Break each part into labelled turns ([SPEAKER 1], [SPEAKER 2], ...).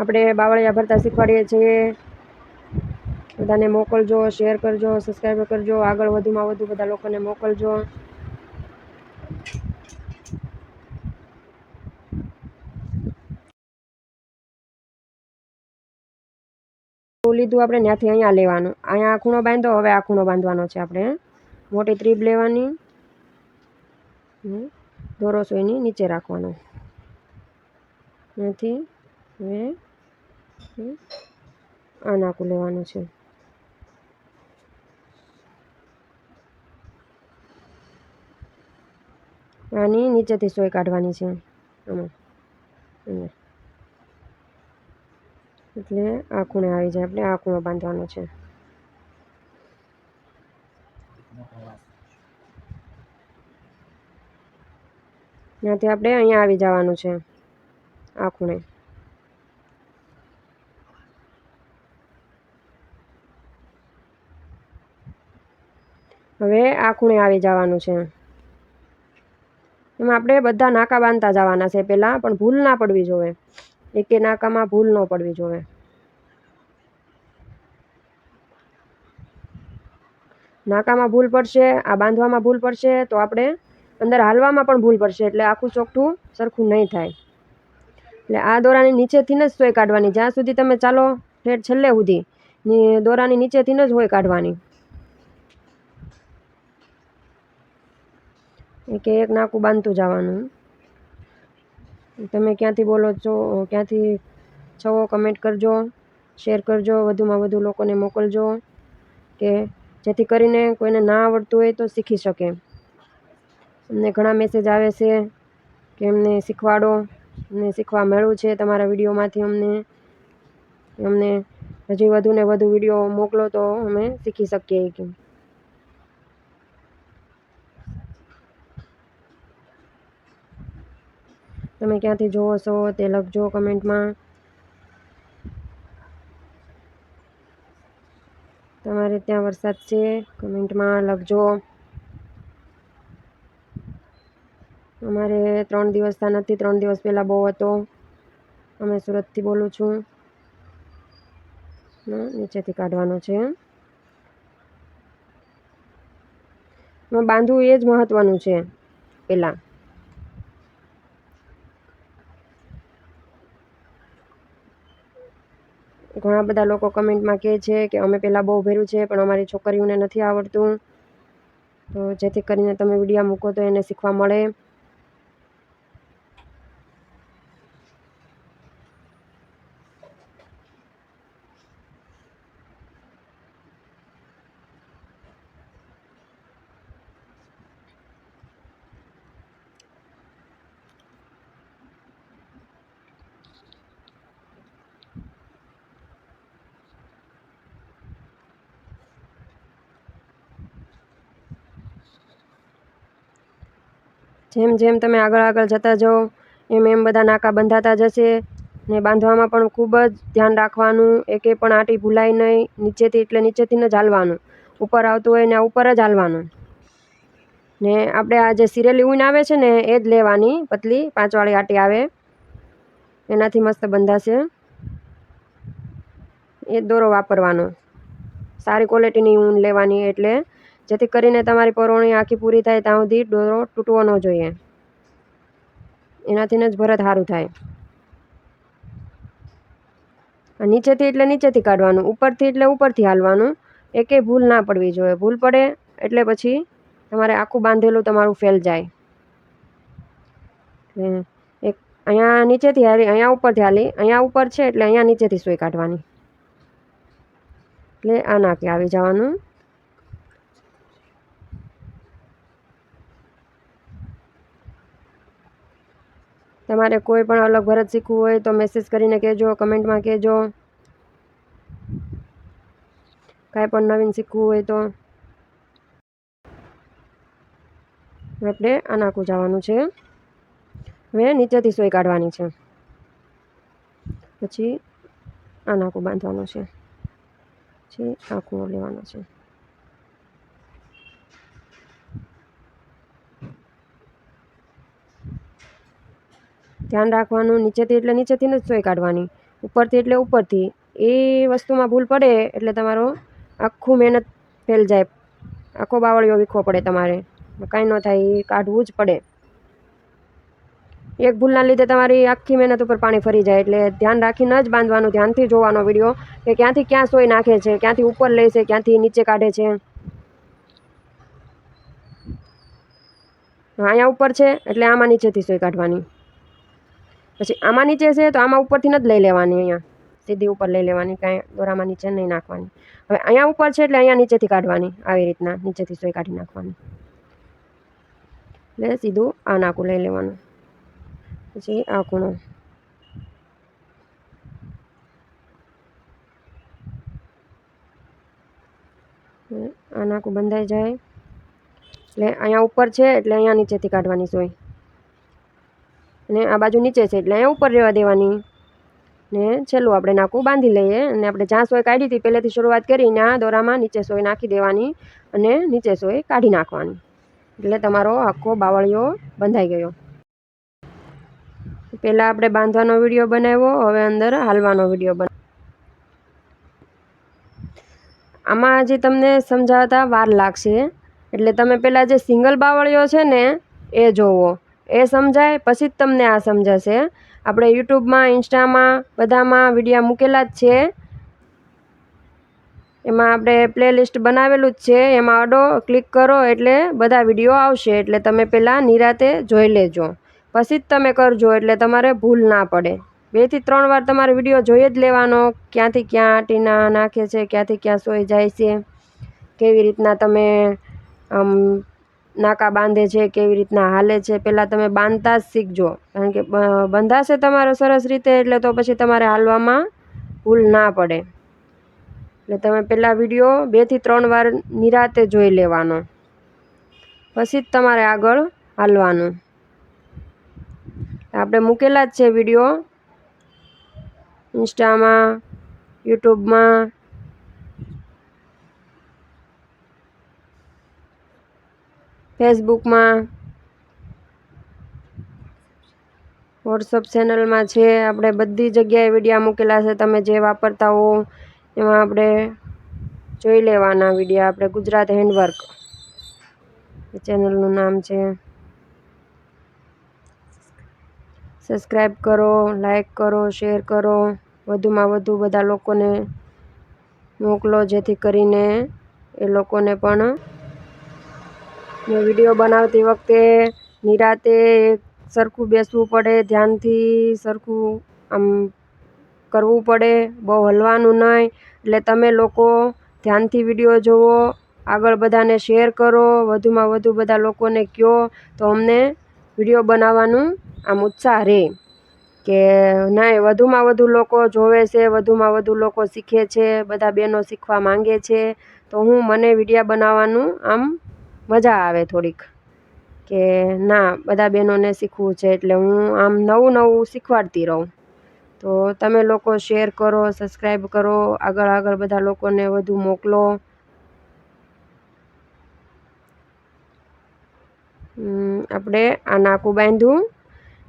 [SPEAKER 1] આપણે બાવળિયા ભરતા શીખવાડીએ છીએ. બધાને મોકલજો, શેર કરજો સબસ્ક્રાઈબ કરજો, આગળ વધુમાં વધુ બધા લોકોને મોકલજો. લીધું આપણે, ત્યાંથી અહીંયા લેવાનું. અહીંયા ખૂણો બાંધો, હવે આ ખૂણો બાંધવાનો છે આપણે. મોટી ત્રીબ લેવાની. દોરો નીચે રાખવાનો. ત્યાંથી, હવે આ નાકું લેવાનું છે. આની નીચેથી સોય કાઢવાની છે. આમાં. એટલે આ ખૂણે આવી જાય આપણે આ ખૂણો બાંધવાનો છે. ત્યાંથી આપણે અહીંયા આવી જવાનું છે, આ ખૂણે. હવે આ ખૂણે આવી જવાનું છે. એમાં આપણે બધા નાકા બાંધતા જવાના છે પહેલાં, પણ ભૂલ ના પડવી જોઈએ એકે નાકામાં ભૂલ ન પડવી જોઈએ નાકામાં ભૂલ પડશે, આ બાંધવામાં ભૂલ પડશે, તો આપણે અંદર હાલવામાં પણ ભૂલ પડશે, એટલે આખું ચોખ્ઠું સરખું નહીં થાય. એટલે આ દોરાની નીચેથી જ સોય કાઢવાની, જ્યાં સુધી તમે ચાલો ઠેઠ છેલ્લે સુધી દોરાની નીચેથી જ હોય કાઢવાની. એક એક નાકું બાંધતું જવાનું. તમે ક્યાંથી બોલો છો, ક્યાંથી છો કમેન્ટ કરજો શેર કરજો, વધુમાં વધુ લોકોને મોકલજો, કે જેથી કરીને કોઈને ના આવડતું હોય તો શીખી શકે. અમને ઘણા મેસેજ આવે છે કે અમને શીખવાડો, અમને શીખવા મળ્યું છે તમારા વિડીયોમાંથી અમને. અમને હજી વધુ ને વધુ વીડિયો મોકલો તો અમે શીખી શકીએ. કે તમે ક્યાંથી જોવો છો તે લખજો કમેન્ટમાં. તમારે ત્યાં વરસાદ છે, કમેન્ટમાં લખજો. અમારે ત્રણ દિવસના નથી, ત્રણ દિવસ પહેલાં બહુ હતો. અમે સુરતથી બોલું છું. નીચેથી કાઢવાનો છે. બાંધવું એ જ મહત્ત્વનું છે, પહેલાં. ઘણા બધા લોકો કમેન્ટમાં કહે છે કે અમે પહેલાં બહુ ભર્યું છે, પણ અમારી છોકરીઓને નથી આવડતું. તો જેથી કરીને તમે વિડીયા મૂકો તો એને શીખવા મળે. જેમ જેમ તમે આગળ આગળ જતા જાઓ, એમ એમ બધા નાકા બંધાતા જશે. ને બાંધવામાં પણ ખૂબ જ ધ્યાન રાખવાનું, એકે પણ આંટી ભૂલાય નહીં, નીચેથી એટલે નીચેથી જ હાલવાનું. ઉપર આવતું હોય ને ઉપર જ હાલવાનું. ને આપણે આ જે સિરેલી ઊન આવે છે ને, એ જ લેવાની. પતલી પાંચવાળી આટી આવે. એનાથી મસ્ત બંધાશે. એ દોરો વાપરવાનો. સારી ક્વોલિટીની ઊન લેવાની એટલે. જેથી કરીને તમારી પરોણી આખી પૂરી થાય ત્યાં સુધી દોરો તૂટવો ન જોઈએ. એનાથી જ ભરત સારું થાય. નીચેથી એટલે નીચેથી કાઢવાનું, ઉપરથી એટલે ઉપરથી હાલવાનું. એકે ભૂલ ના પડવી જોઈએ. ભૂલ પડે એટલે પછી તમારે આખું બાંધેલું તમારું ફેલ જાય. એક અહીંયા નીચેથી હાલી, અહીંયા ઉપરથી હાલી, અહીંયા ઉપર છે એટલે અહીંયા નીચેથી સોય કાઢવાની. એટલે આ નાકે આવી જવાનું. તમારે કોઈ પણ અલગ ભરત શીખવું હોય તો મેસેજ કરીને કહેજો, કમેન્ટમાં કહેજો. કાંઈ પણ નવીન શીખવું હોય તો. આપણે નાખું જવાનું છે. હવે નીચેથી સોય કાઢવાની છે. પછી આ નાકું બાંધવાનું છે. પછી આખું લેવાનું છે. ધ્યાન રાખવાનું, નીચેથી એટલે નીચેથી જ સોય કાઢવાની. ઉપરથી એટલે ઉપરથી. એ વસ્તુમાં ભૂલ પડે એટલે તમારો આખું મહેનત ફેલ જાય. આખો બાવળિયો વીખવો પડે તમારે. કાંઈ ન થાય, એ કાઢવું જ પડે. એક ભૂલના લીધે તમારી આખી મહેનત ઉપર પાણી ફરી જાય. એટલે ધ્યાન રાખીને જ બાંધવાનું, ધ્યાનથી જોવાનો વીડિયો કે ક્યાંથી ક્યાં સોય નાખે છે, ક્યાંથી ઉપર લે છે, ક્યાંથી નીચે કાઢે છે. અહીંયા ઉપર છે, એટલે આમાં નીચેથી સોય કાઢવાની. પછી આમાં નીચે છે તો આમાં ઉપરથી નથી લઈ લેવાની અહીંયા. સીધી ઉપર લઈ લેવાની, કાંઈ દોરામાં નીચે નહીં નાખવાની. હવે અહીંયા ઉપર છે એટલે અહીંયા નીચેથી કાઢવાની, આવી રીતના નીચેથી સોય કાઢી નાખવાની. એટલે સીધું આ નાકું લઈ લેવાનું. પછી આ ખૂણો. આ નાકું બંધાઈ જાય. એટલે અહીંયા ઉપર છે એટલે અહીંયા નીચેથી કાઢવાની સોય. અને આ બાજુ નીચે છે એટલે અહીંયા ઉપર રહેવા દેવાની. ને છેલ્લું આપણે નાકું બાંધી લઈએ અને આપણે જ્યાં સોય કાઢી હતી પહેલેથી શરૂઆત કરીને આ દોરામાં નીચે સોય નાખી દેવાની અને નીચે સોય કાઢી નાખવાની. એટલે તમારો આખો બાવળિયો બંધાઈ ગયો. પહેલાં આપણે બાંધવાનો વીડિયો બનાવ્યો, હવે અંદર હાલવાનો વીડિયો બના આમાં જે તમને સમજાવતા વાર લાગશે, એટલે તમે પહેલાં જે સિંગલ બાવળિયો છે ને, એ જોવો. એ સમજાય, પછી જ તમને આ સમજાશે. આપણે યુટ્યુબમાં, ઇન્સ્ટામાં બધામાં વિડીયા મૂકેલા જ છે. એમાં આપણે પ્લેલિસ્ટ બનાવેલું જ છે. એમાં અડો ક્લિક કરો એટલે બધા વીડિયો આવશે. એટલે તમે પહેલાં નિરાતે જોઈ લેજો. પછી જ તમે કરજો, એટલે તમારે ભૂલ ના પડે. બેથી ત્રણ વાર તમારે વીડિયો જોઈ જ લેવાનો. ક્યાંથી ક્યાં આટીના નાખે છે, ક્યાંથી ક્યાં સોઈ જાય છે, કેવી રીતના તમે આમ નાકા બાંધે છે, કેવી રીતના હાલે છે, પહેલાં તમે બાંધતા જ શીખજો. કારણ કે બંધાશે તમારો સરસ રીતે, એટલે તો પછી તમારે હાલવામાં ભૂલ ના પડે. એટલે તમે પહેલાં વીડિયો બેથી ત્રણ વાર નિરાતે જોઈ લેવાનો. પછી જ તમારે આગળ હાલવાનું. આપણે મૂકેલા જ છે વીડિયો. ઇન્સ્ટામાં, યુટ્યુબમાં ફેસબુકમાં, વોટ્સઅપ ચેનલમાં છે. આપણે બધી જગ્યાએ વિડીયા મૂકેલા છે. તમે જે વાપરતા હો, એમાં આપણે જોઈ લેવાના વિડીયા. આપણે ગુજરાત હેન્ડવર્ક ચેનલનું નામ છે. સબસ્ક્રાઈબ કરો લાઈક કરો, શેર કરો. વધુમાં વધુ બધા લોકોને મોકલો, જેથી કરીને એ લોકોને પણ વીડિયો બનાવતી વખતે નિરાતે સરખું બેસવું પડે, ધ્યાનથી સરખું આમ કરવું પડે, બહુ હલવાનું નહીં. એટલે તમે લોકો ધ્યાનથી વીડિયો જુઓ, આગળ બધાને શેર કરો, વધુમાં વધુ બધા લોકોને કહો તો અમને વીડિયો બનાવવાનું આમ ઉત્સાહ રહે કે નહીં, વધુમાં વધુ લોકો જોવે છે, વધુમાં વધુ લોકો શીખે છે, બધા બહેનો શીખવા માંગે છે. તો હું મને વિડીયા બનાવવાનું આમ મજા આવે થોડીક. કે ના, બધા બહેનોને શીખવું છે એટલે હું આમ નવું નવું શીખવાડતી રહું. તો તમે લોકો શેર કરો સબસ્ક્રાઈબ કરો, આગળ આગળ બધા લોકોને વધુ મોકલો. આપણે આ નાકું બાંધ્યું.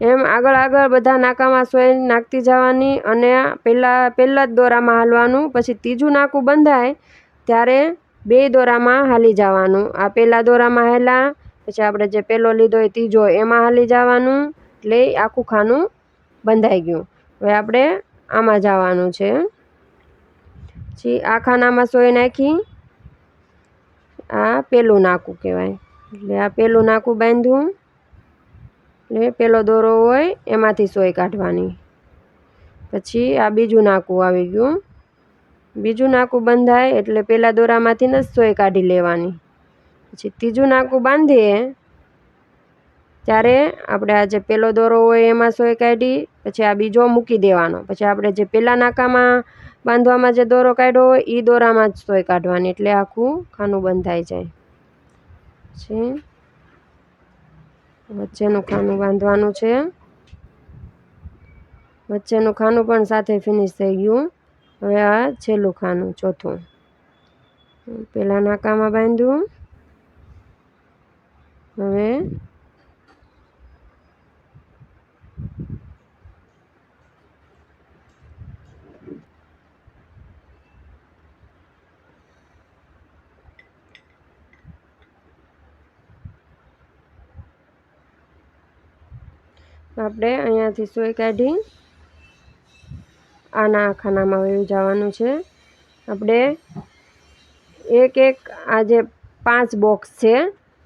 [SPEAKER 1] એમ આગળ આગળ બધા નાકામાં સોય નાખતી જવાની અને પહેલાં પહેલાં જ દોરામાં હાલવાનું, પછી ત્રીજું નાકું બંધાય, ત્યારે બે દોરામાં હાલી જવાનું. આ પહેલાં દોરામાં હાલા પછી આપણે જે પહેલો લીધો એ ત્રીજો, એમાં હાલી જવાનું એટલે આખું ખાનું બંધાઈ ગયું. હવે આપણે આમાં જવાનું છે. પછી આ ખાનામાં સોય નાખી. આ પેલું નાકું કહેવાય. એટલે આ પેલું નાકું બાંધ્યું એટલે પેલો દોરો હોય એમાંથી સોય કાઢવાની. પછી આ બીજું નાકું આવી ગયું. બીજું નાકું બંધાય એટલે પહેલાં દોરામાંથી જ સોય કાઢી લેવાની. પછી ત્રીજું નાકું બાંધીએ, ત્યારે આપણે આ જે પહેલો દોરો હોય એમાં સોય કાઢી, પછી આ બીજો મૂકી દેવાનો. પછી આપણે જે પહેલાં નાકામાં બાંધવામાં જે દોરો કાઢ્યો હોય એ દોરામાં જ સોય કાઢવાની એટલે આખું ખાનું બંધાઈ જાય. પછી વચ્ચેનું ખાનું બાંધવાનું છે. વચ્ચેનું ખાનું પણ સાથે ફિનિશ થઈ ગયું. હવે આ છેલ્લું ખાનું ચોથું. પહેલાં નાકામાં બાંધ્યું હવે આપણે અહીંયાથી સોય કાઢી આના ખાનામાં વયું જવાનું છે. આપણે એક એક આ જે પાંચ બોક્સ છે,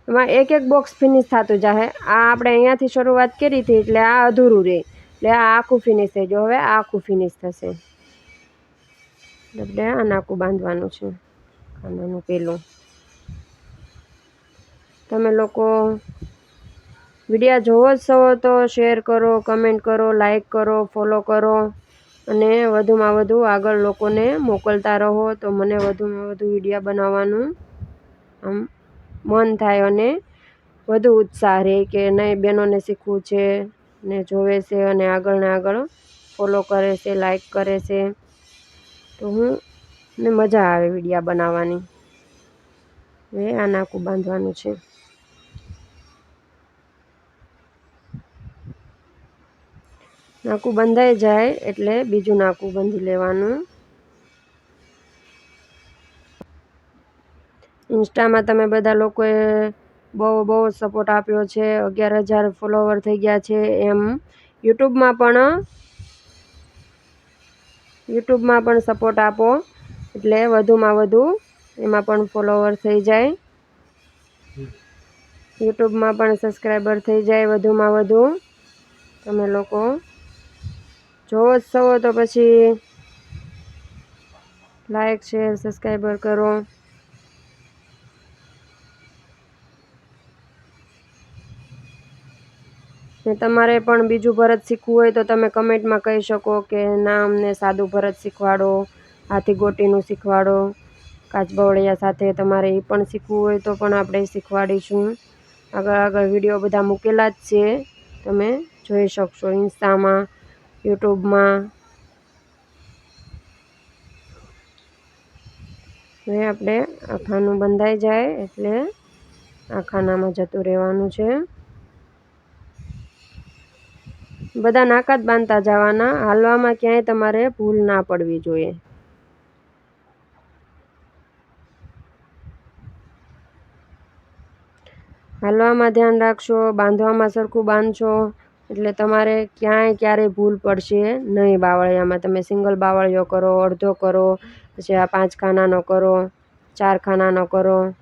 [SPEAKER 1] એમાં એક એક બોક્સ ફિનિશ થતું જશે આ આપણે અહીંયાથી શરૂઆત કરી હતી, એટલે આ અધૂરું રહે એટલે આ આખું ફિનિશ થઈ ગયું. હવે આ આખું ફિનિશ થશે. આપણે આ નાકું બાંધવાનું છે. ખાનાનું પેલું. તમે લોકો વિડીયા જોવો જ છો તો શેર કરો કમેન્ટ કરો લાઈક કરો ફોલો કરો. અને વધુમાં વધુ આગળ લોકોને મોકલતા રહો તો મને વધુમાં વધુ વિડીયા બનાવવાનું આમ મન થાય અને વધુ ઉત્સાહ રહે કે નહીં, બહેનોને શીખવું છે ને જોવે છે અને આગળ ને આગળ ફોલો કરે છે લાઈક કરે છે. તો હું ને મજા આવે વિડીયા બનાવવાની. હવે આ નાકું બાંધવાનું છે. નાકું બંધાઈ જાય એટલે બીજું નાકું બંધી લેવાનું. ઇન્સ્ટામાં તમે બધા લોકોએ બહુ બહુ સપોર્ટ આપ્યો છે. અગિયાર હજાર ફોલોવર થઈ ગયા છે એમ. યુટ્યુબમાં પણ યુટ્યુબમાં પણ સપોર્ટ આપો એટલે વધુમાં વધુ એમાં પણ ફોલોવર થઈ જાય. યુટ્યુબમાં પણ સબસ્ક્રાઈબર થઈ જાય વધુમાં વધુ. તમે લોકો જોવો જ છો તો પછી લાઈક શેર સબસ્ક્રાઈબર કરો. ને તમારે પણ બીજું ભરત શીખવું હોય તો તમે કમેન્ટમાં કહી શકો કે ના અમને સાદું ભરત શીખવાડો, હાથી ગોટીનું શીખવાડો કાચબવળિયા સાથે તમારે એ પણ શીખવું હોય તો પણ આપણે શીખવાડીશું. આગળ આગળ વીડિયો બધા મૂકેલા જ છે. તમે જોઈ શકશો ઇન્સ્ટામાં યુટ્યુબમાં. હવે આપણે આખાનું બંધાઈ જાય એટલે આખાનામાં જતું રહેવાનું છે. બધા નાકા જ બાંધતા જવાના, હાલવામાં ક્યાંય તમારે ભૂલ ના પડવી જોઈએ. હાલવામાં ધ્યાન રાખશો, બાંધવામાં સરખું બાંધશો. એટલે તમારે ક્યાંય ક્યારેય ભૂલ પડશે નહીં બાવળિયામાં. તમે સિંગલ બાવળિયો કરો, અડધો કરો, પછી આ પાંચ ખાનાનો કરો, ચાર ખાનાનો કરો.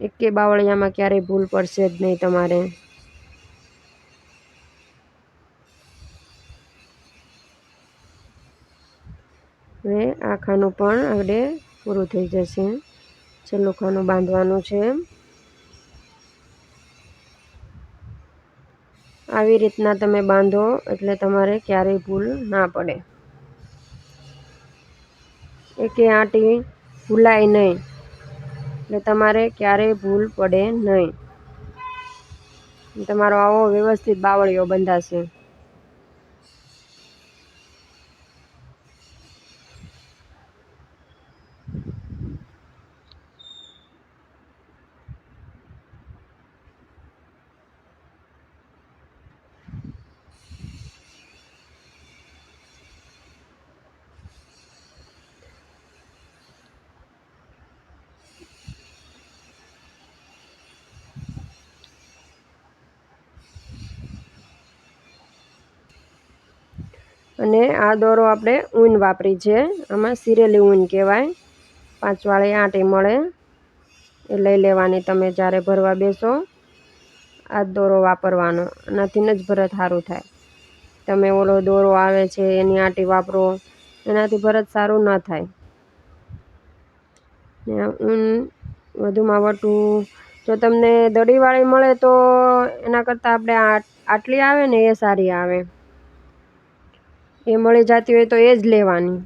[SPEAKER 1] એકે બાવળિયામાં ક્યારેય ભૂલ પડશે જ નહીં તમારે. હવે આ ખાનું પણ આપણે પૂરું થઈ જશે. છેલ્લું ખાનું બાંધવાનું છે. આવી રીતના તમે બાંધો એટલે તમારે ક્યારેય ભૂલ ના પડે. એકે આંટી, ભૂલાય નહીં. એટલે તમારે ક્યારેય ભૂલ પડે નહીં. તમારો આવો વ્યવસ્થિત બાવળીઓ બંધાશે. અને આ દોરો આપણે ઊન વાપરી છે. આમાં સિરેલી ઊન કહેવાય. પાંચવાળી આંટી મળે. એ લઈ લેવાની તમે જ્યારે ભરવા બેસો. આ દોરો વાપરવાનો. એનાથી જ ભરત સારું થાય. તમે ઓલો દોરો આવે છે, એની આંટી વાપરો, એનાથી ભરત સારું ન થાય. ને ઊન વધુમાં વધુ જો તમને દડીવાળી મળે તો એના કરતાં આપણે આટલી આવે ને એ સારી આવે. એ મળી જતી હોય તો એ જ લેવાની.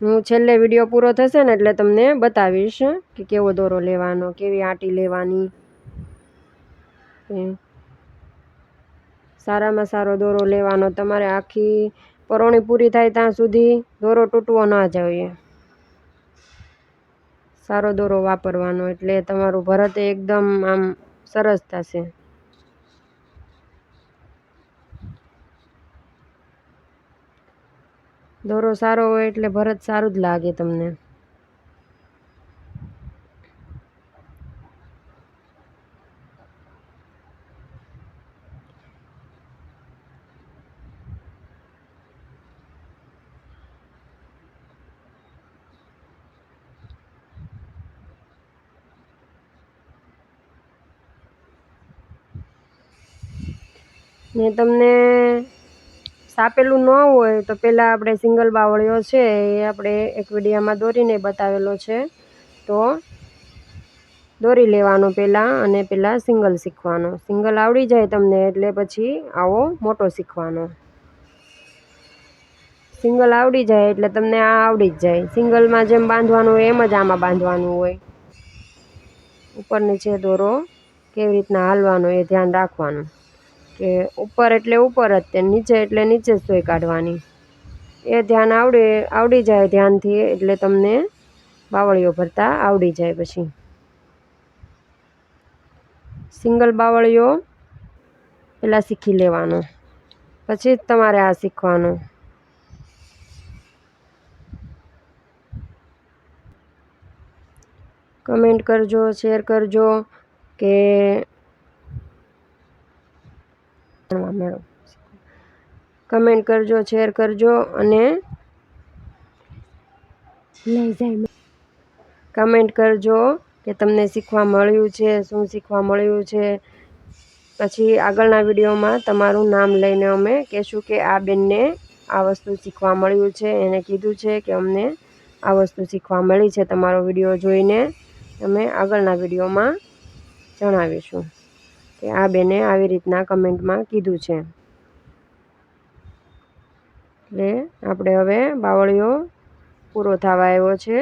[SPEAKER 1] હું છેલ્લે વીડિયો પૂરો થશે ને એટલે તમને બતાવીશ કે કેવો દોરો લેવાનો, કેવી આંટી લેવાની. સારામાં સારો દોરો લેવાનો. તમારે આખી પરોણી પૂરી થાય ત્યાં સુધી દોરો તૂટવો ના જોઈએ. સારો દોરો વાપરવાનો એટલે તમારું ભરત એકદમ આમ સરસ થશે. દોરો સારો હોય એટલે ભરત સારું જ લાગે તમને. મેં તમને સાપેલું ન હોય તો પહેલાં આપણે સિંગલ બાવળીઓ છે એ આપણે એક વિડીયામાં દોરીને બતાવેલો છે. તો દોરી લેવાનો પહેલાં અને પહેલાં સિંગલ શીખવાનો. સિંગલ આવડી જાય તમને એટલે પછી આવો મોટો શીખવાનો. સિંગલ આવડી જાય એટલે તમને આ આવડી જ જાય. સિંગલમાં જેમ બાંધવાનું હોય એમ જ આમાં બાંધવાનું હોય. ઉપર નીચે દોરો કેવી રીતના હાલવાનો એ ધ્યાન રાખવાનું. કે ઉપર એટલે ઉપર જ તે નીચે એટલે નીચે જ સોય કાઢવાની. એ ધ્યાન આવડે, આવડી જાય ધ્યાનથી એટલે તમને બાવળીઓ ભરતા આવડી જાય પછી. સિંગલ બાવળીઓ પહેલાં શીખી લેવાનો, પછી જ તમારે આ શીખવાનું. કમેન્ટ કરજો, શેર કરજો કે મેળો. કમેન્ટ કરજો શેર કરજો અને લઈ જાય કમેન્ટ કરજો કે તમને શીખવા મળ્યું છે શું શીખવા મળ્યું છે. પછી આગળના વિડીયોમાં તમારું નામ લઈને અમે કહેશું કે આ બેનને આ વસ્તુ શીખવા મળ્યું છે. એને કીધું છે કે અમને આ વસ્તુ શીખવા મળી છે. તમારો વીડિયો જોઈને અમે આગળના વિડીયોમાં જણાવીશું. કે આ બેને આવી રીતના કમેન્ટમાં કીધું છે. એટલે આપણે હવે બાવળીઓ પૂરો થવા આવ્યો છે.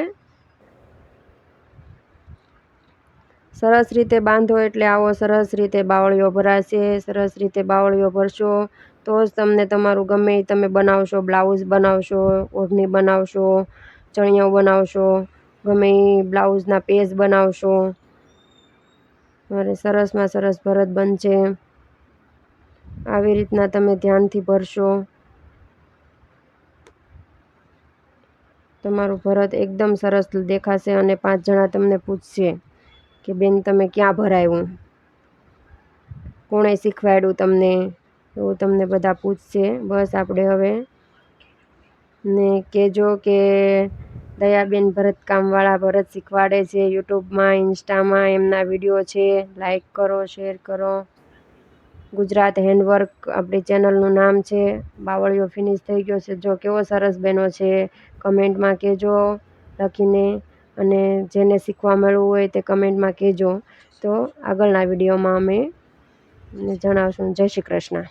[SPEAKER 1] સરસ રીતે બાંધો એટલે આવો સરસ રીતે બાવળીઓ ભરાશે, સરસ રીતે બાવળીઓ ભરશો, તો જ તમને તમારું ગમે તમે બનાવશો, બ્લાઉઝ બનાવશો, ઓઢણી બનાવશો, ચણિયાઓ બનાવશો, ગમે એ બ્લાઉઝના પેજ બનાવશો. મારે સરસમાં સરસ ભરત બનશે. આવી રીતના તમે ધ્યાનથી ભરશો. તમારું ભરત એકદમ સરસ દેખાશે અને પાંચ જણા તમને પૂછશે કે, બેન, તમે ક્યાં ભરાયું? કોણે શીખવાડ્યું તમને? એવું તમને બધા પૂછશે. બસ આપણે હવે ને કહેજો કે દયાબેન ભરતકામવાળા ભરત શીખવાડે છે, યુટ્યુબમાં, ઇન્સ્ટામાં, એમના વીડિયો છે. લાઈક કરો શેર કરો. ગુજરાત હેન્ડવર્ક આપણી ચેનલનું નામ છે. બાવળીઓ ફિનિશ થઈ ગયો છે. જો કેવો સરસ બહેનો છે, કમેન્ટમાં કહેજો લખીને અને જેને શીખવા મળવું હોય તે કમેન્ટમાં કહેજો. તો આગળના વિડીયોમાં અમે જણાવશું. જય શ્રી કૃષ્ણ.